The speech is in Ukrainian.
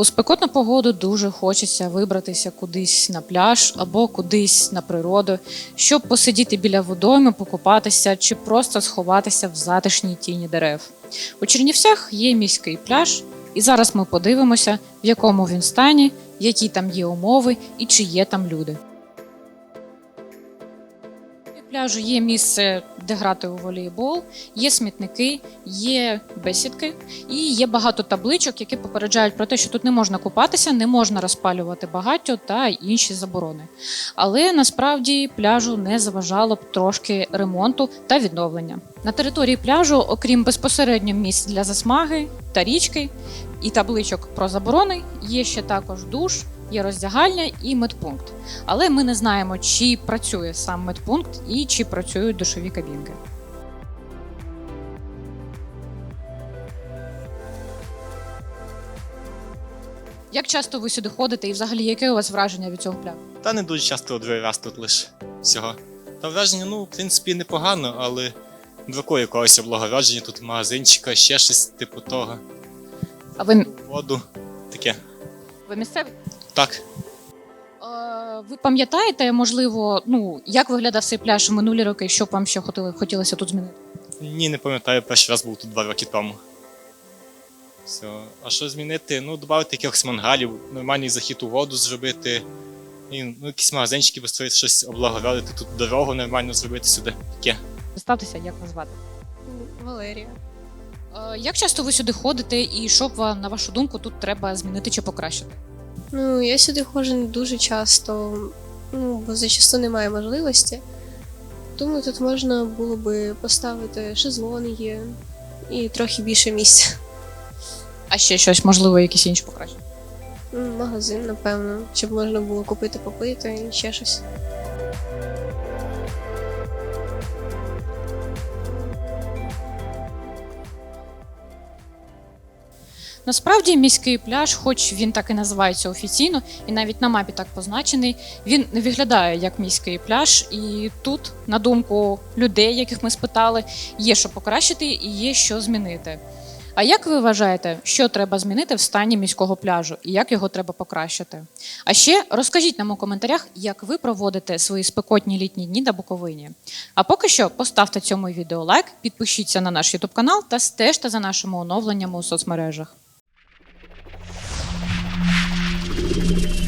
У спекотну погоду дуже хочеться вибратися кудись на пляж або кудись на природу, щоб посидіти біля водойми, покупатися чи просто сховатися в затишній тіні дерев. У Чернівцях є міський пляж, і зараз ми подивимося, в якому він стані, які там є умови і чи є там люди. Пляжу є місце, де грати у волейбол, є смітники, є бесідки і є багато табличок, які попереджають про те, що тут не можна купатися, не можна розпалювати багаття та інші заборони. Але насправді пляжу не заважало б трошки ремонту та відновлення. На території пляжу, окрім безпосередньо місць для засмаги та річки і табличок про заборони, є ще також душ, є роздягальня і медпункт. Але ми не знаємо, чи працює сам медпункт і чи працюють душові кабінки. Як часто ви сюди ходите і взагалі яке у вас враження від цього пляжу? Та не дуже часто другий раз тут лише всього. Та враження, ну, в принципі, непогано, але бракує якогось облагородження, тут магазинчика, ще щось типу того. А ви, Воду. Таке. ви місцеві? Так. Е, Ви пам'ятаєте, можливо, ну як виглядав цей пляж в минулі роки, що б вам ще хотіли, хотілося тут змінити? Ні, не пам'ятаю, перший раз був тут два роки тому. Все. А що змінити? Ну, додати якихось мангалів, нормальний захід у воду зробити. І, ну, якісь магазинчики построїти, щось облагородити, тут дорогу нормально зробити сюди. Таке. Представтеся, як назвати. Валерія. Е, Як часто ви сюди ходите, і що б вам, на вашу думку, тут треба змінити чи покращити? Ну, я сюди ходжу не дуже часто, ну, бо зачасту немає можливості. Думаю, тут можна було би поставити шезлонги і трохи більше місця. А ще щось, можливо, якісь інші покращення? Магазин, напевно, щоб можна було купити попити і ще щось. Насправді міський пляж, хоч він так і називається офіційно, і навіть на мапі так позначений, він не виглядає як міський пляж. І тут, на думку людей, яких ми спитали, є що покращити і є що змінити. А як ви вважаєте, що треба змінити в стані міського пляжу і як його треба покращити? А ще розкажіть нам у коментарях, як ви проводите свої спекотні літні дні на Буковині. А поки що поставте цьому відео лайк, підпишіться на наш YouTube канал та стежте за нашими оновленнями у соцмережах. Thank you.